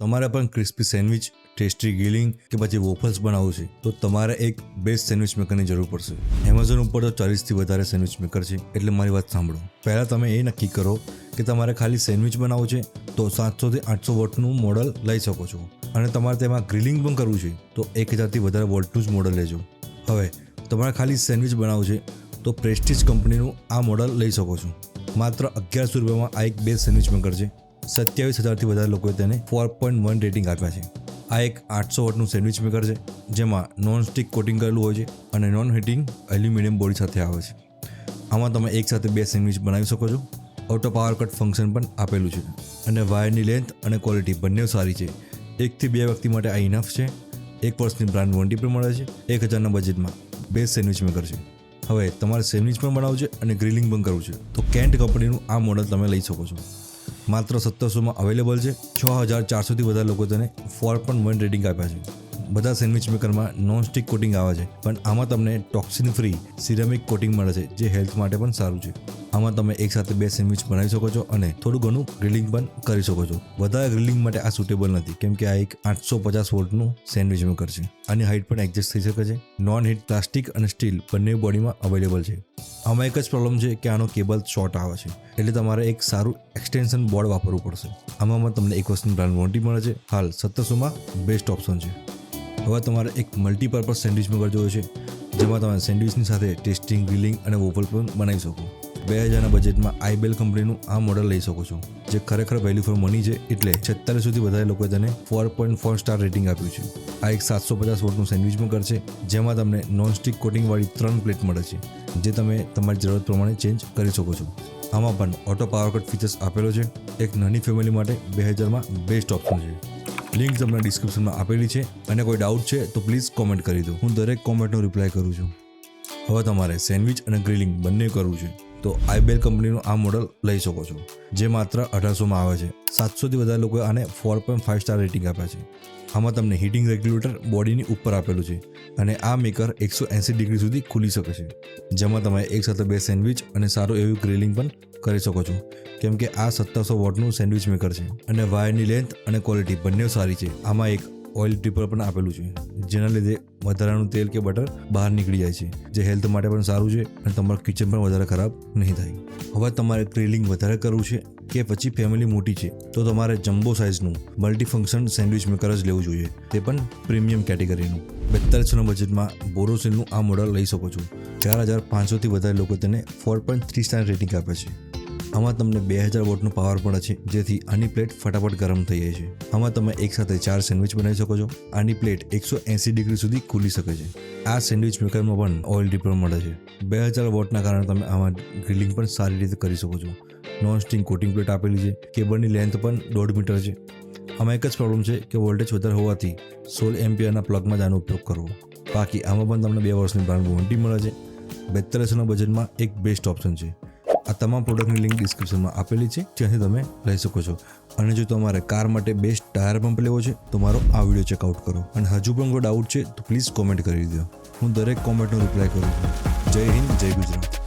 તમારે પણ crispy sandwich, tasty ગિલિંગ કે પછી વોફલ્સ બનાવવું છે, તો તમારે એક બેસ્ટ સેન્ડવિચ મેકરની જરૂર પડશે. એમેઝોન ઉપર તો ચાલીસથી વધારે સેન્ડવિચ મેકર છે, એટલે મારી વાત સાંભળો. પહેલાં તમે એ નક્કી કરો કે તમારે ખાલી સેન્ડવિચ બનાવવું છે, તો સાતસોથી આઠસો વોટનું મોડલ લઈ શકો છો. અને તમારે તેમાં ગ્રિલિંગ પણ કરવું છે, તો એક હજારથી વધારે વોલ્ટનું જ મોડલ લેજો. હવે, તમારે ખાલી સેન્ડવિચ બનાવવું છે, તો પ્રેસ્ટીજ કંપનીનું આ મોડલ લઈ શકો છો. માત્ર અગિયારસો રૂપિયામાં આ એક બે સેન્ડવિચ મેકર છે. સત્યાવીસ હજારથી વધારે લોકોએ તેને ફોર પોઈન્ટ વન રેટિંગ આપ્યા છે. આ એક આઠસો વોટનું સેન્ડવિચ મેકર છે, જેમાં નોન સ્ટિક કોટિંગ કરેલું હોય છે અને નોન હીટિંગ એલ્યુમિનિયમ બોડી સાથે આવે છે. આમાં તમે એક સાથે બે સેન્ડવિચ બનાવી શકો છો. ઓટો પાવર કટ ફંક્શન પણ આપેલું છે. અને વાયરની લેન્થ અને ક્વોલિટી બંને સારી છે. એકથી બે વ્યક્તિ માટે આ ઇનફ છે. એક વર્ષની બ્રાન્ડ વોરંટી પણ મળે છે. એક હજારના બજેટમાં બે સેન્ડવિચ મેકર છે. હવે તમારે સેન્ડવિચ પણ બનાવવું છે અને ગ્રિલિંગ પણ કરવું છે. તો કેન્ટ કંપનીનું આ મોડલ તમે લઈ શકો છો. માત્ર સત્તરસોમાં અવેલેબલ છે. છ હજાર ચારસોથી વધારે લોકો તેને ફોર પણ વન રેટિંગ આપ્યા છે. બધા સેન્ડવિચ મેકરમાં નોન સ્ટિક કોટિંગ આવે છે. પણ આમાં તમને ટોક્સિન ફ્રી સિરામિક કોટિંગ મળે છે, જે હેલ્થ માટે પણ સારું છે. આમાં તમે એકસાથે બે સેન્ડવિચ બનાવી શકો છો અને થોડું ઘણું ગ્રિલિંગ પણ કરી શકો છો. વધારે ગ્રિલિંગ માટે આ સુટેબલ નથી, કેમ કે આ એક આઠસો પચાસ વોલ્ટનું સેન્ડવિચ મેકર છે. આની હાઇટ પણ એડજસ્ટ થઈ શકે છે. નોન હીટ પ્લાસ્ટિક અને સ્ટીલ બંને બોડીમાં અવેલેબલ છે. આમાં એક જ પ્રોબ્લેમ છે કે આનો કેબલ શોર્ટ આવે છે. એટલે તમારે એક સારું એક્સટેન્શન બોર્ડ વાપરવું પડશે. આમાં તમને એક વર્ષની બ્રાન્ડ વોરંટી મળે છે. હાલ સત્તરસોમાં બેસ્ટ ઓપ્શન છે. હવે તમારે એક મલ્ટીપર્પઝ સેન્ડવિચ મેકર જોયો છે, જેમાં તમે સેન્ડવિચની સાથે ટેસ્ટિંગ ગ્રિલિંગ અને વોફલ પણ બનાવી શકો. બે હજારના બજેટમાં આઈબેલ કંપનીનું આ મોડલ લઈ શકો છો, જે ખરેખર વેલ્યુ ફોર મની છે એટલે છેતાલીસોથી વધારે લોકોએ તેને four point four star rating આપ્યું છે. આ એક સાતસો પચાસ વોટનું સેન્ડવિચ મેકર છે, જેમાં તમને નોનસ્ટિક કોટિંગવાળી ત્રણ પ્લેટ મળે છે, જે તમે તમારી જરૂરત પ્રમાણે ચેન્જ કરી શકો છો. આમાં પણ ઓટો પાવર કટ ફીચર્સ આપેલો છે, એક નાની ફેમિલી માટે બે હજારમાં બેસ્ટ ઓપ્શન છે. લિંક તમને ડિસ્ક્રિપ્શનમાં આપેલી છે, અને કોઈ ડાઉટ છે તો પ્લીઝ કોમેન્ટ કરી દો. હું દરેક કોમેન્ટનો રિપ્લાય કરું છું. હવે તમારે સેન્ડવિચ અને ગ્રિલિંગ બંને કરવું છે. તો આઈબેલ કંપનીનું આ મોડલ લઈ શકો છો, જે માત્ર અઢારસોમાં આવે છે. સાતસોથી વધારે લોકોએ આને four point five star rating આપ્યા છે. આમાં તમને હીટિંગ રેગ્યુલેટર બોડીની ઉપર આપેલું છે અને આ મેકર એકસો એંસી ડિગ્રી સુધી ખુલી શકે છે. જેમાં તમે એક સાથે બે સેન્ડવિચ અને સારું એવું ગ્રિલિંગ પણ કરી શકો છો. કેમ કે આ સત્તરસો વોટનું સેન્ડવિચ મેકર છે અને વાયરની લેન્થ અને ક્વોલિટી બંને સારી છે. આમાં એક ઓઇલ ટ્રીપર પણ આપેલું છે, જેના લીધે વધારાનું તેલ કે બટર બહાર નીકળી જાય છે, જે હેલ્થ માટે પણ સારું છે અને તમારું કિચન પણ વધારે ખરાબ નહીં થાય. હવે તમારે ગ્રિલિંગ વધારે કરવું છે કે પછી ફેમિલી મોટી છે, તો તમારે જમ્બો સાઇઝનું મલ્ટીફંક્શન સેન્ડવિચ મેકર જ લેવું જોઈએ, તે પણ પ્રીમિયમ કેટેગરીનું. બેતાલીસોના બજેટમાં બોરોસિલનું આ મોડલ લઈ શકો છો. ચાર હજાર પાંચસોથી વધારે લોકો તેને four point three star rating આપે છે. આમાં તમને બે હજાર વોટનું પાવર પણ છે જેથી આની પ્લેટ ફટાફટ ગરમ થઈ જાય છે. આમાં તમે એકસાથે ચાર સેન્ડવિચ બનાવી શકો છો. આની પ્લેટ એકસો એંસી ડિગ્રી સુધી ખુલી શકે છે. આ સેન્ડવિચ મેકરમાં પણ ઓઇલ ડીપર મળે છે. બે હજાર વોટના કારણે તમે આમાં ગ્રિલિંગ પણ સારી રીતે કરી શકો છો. નોન સ્ટિંગ કોટિંગ પ્લેટ આપેલી છે. કેબલની લેન્થ પણ દોઢ મીટર છે. આમાં એક જ પ્રોબ્લેમ છે કે વોલ્ટેજ વધારે હોવાથી સોળ એમ્પિયરના પ્લગમાં જ આનો ઉપયોગ કરવો. બાકી આમાં પણ તમને બે વર્ષની બ્રાન્ડ વોરંટી મળે છે. બેતાલીસોના બજેટમાં એક બેસ્ટ ઓપ્શન છે. આ તમામ પ્રોડક્ટની લિંક ડિસ્ક્રિપ્શનમાં આપેલી છે, જ્યાંથી તમે લઈ શકો છો. અને જો તમારે કાર માટે બેસ્ટ ટાયર પંપ લેવો છે, તો મારો આ વીડિયો ચેકઆઉટ કરો. અને હજુ પણ કોઈ ડાઉટ છે, તો પ્લીઝ કોમેન્ટ કરી દો હું દરેક કોમેન્ટનો રિપ્લાય કરું છું. જય હિન્દ, જય ગુજરાત.